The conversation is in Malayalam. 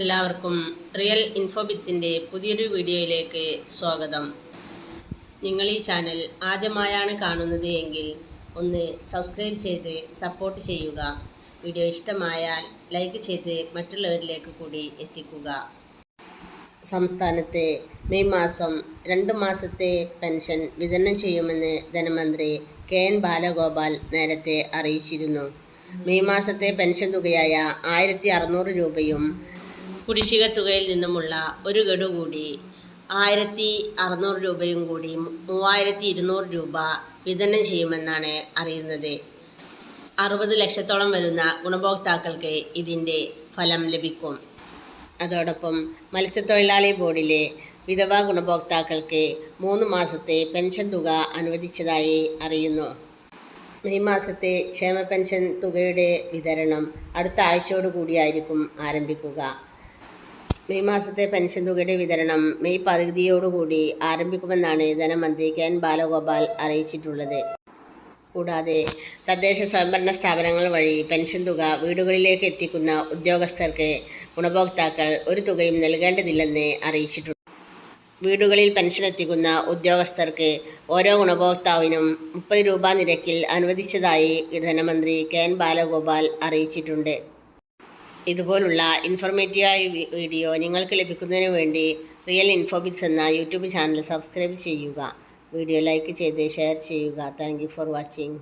എല്ലാവർക്കും റിയൽ ഇൻഫോബിറ്റ്സിന്റെ പുതിയൊരു വീഡിയോയിലേക്ക് സ്വാഗതം. നിങ്ങൾ ഈ ചാനൽ ആദ്യമായാണ് കാണുന്നത് എങ്കിൽ ഒന്ന് സബ്സ്ക്രൈബ് ചെയ്ത് സപ്പോർട്ട് ചെയ്യുക. വീഡിയോ ഇഷ്ടമായാൽ ലൈക്ക് ചെയ്ത് മറ്റുള്ളവരിലേക്ക് കൂടി എത്തിക്കുക. സംസ്ഥാനത്തെ മെയ് മാസം രണ്ട് മാസത്തെ പെൻഷൻ വിതരണം ചെയ്യുമെന്ന് ധനമന്ത്രി കെ എൻ ബാലഗോപാൽ നേരത്തെ അറിയിച്ചിരുന്നു. മെയ് മാസത്തെ പെൻഷൻ തുകയായ ആയിരത്തി അറുന്നൂറ് രൂപയും കുടിശ്ശിക തുകയിൽ നിന്നുമുള്ള ഒരു ഗഡു കൂടി ആയിരത്തി അറുന്നൂറ് രൂപയും കൂടി മൂവായിരത്തി ഇരുന്നൂറ് രൂപ വിതരണം ചെയ്യുമെന്നാണ് അറിയുന്നത്. അറുപത് ലക്ഷത്തോളം വരുന്ന ഗുണഭോക്താക്കൾക്ക് ഇതിന്റെ ഫലം ലഭിക്കും. അതോടൊപ്പം മത്സ്യത്തൊഴിലാളി ബോർഡിലെ വിധവാ ഗുണഭോക്താക്കൾക്ക് മൂന്ന് മാസത്തെ പെൻഷൻ തുക അനുവദിച്ചതായി അറിയുന്നു. മെയ് മാസത്തെ ക്ഷേമ പെൻഷൻ തുകയുടെ വിതരണം അടുത്ത ആഴ്ചയോടുകൂടിയായിരിക്കും ആരംഭിക്കുക. മെയ് മാസത്തെ പെൻഷൻ തുകയുടെ വിതരണം മെയ് പകുതിയോടുകൂടി ആരംഭിക്കുമെന്നാണ് ധനമന്ത്രി കെ എൻ ബാലഗോപാൽ അറിയിച്ചിട്ടുള്ളത്. കൂടാതെ തദ്ദേശ സ്വയംഭരണ സ്ഥാപനങ്ങൾ വഴി പെൻഷൻ തുക വീടുകളിലേക്ക് എത്തിക്കുന്ന ഉദ്യോഗസ്ഥർക്ക് ഗുണഭോക്താക്കൾ ഒരു തുകയും നൽകേണ്ടതില്ലെന്ന് അറിയിച്ചിട്ടുണ്ട്. വീടുകളിൽ പെൻഷൻ എത്തിക്കുന്ന ഉദ്യോഗസ്ഥർക്ക് ഓരോ ഗുണഭോക്താവിനും മുപ്പത് രൂപ നിരക്കിൽ അനുവദിച്ചതായി ധനമന്ത്രി കെ എൻ ബാലഗോപാൽ അറിയിച്ചിട്ടുണ്ട്. ഇതുപോലുള്ള ഇൻഫോർമേറ്റീവായ വീഡിയോ നിങ്ങൾക്ക് ലഭിക്കുന്നതിന് വേണ്ടി റിയൽ ഇൻഫോബിറ്റ്സ് എന്ന യൂട്യൂബ് ചാനൽ സബ്സ്ക്രൈബ് ചെയ്യുക. വീഡിയോ ലൈക്ക് ചെയ്ത് ഷെയർ ചെയ്യുക. Thank for watching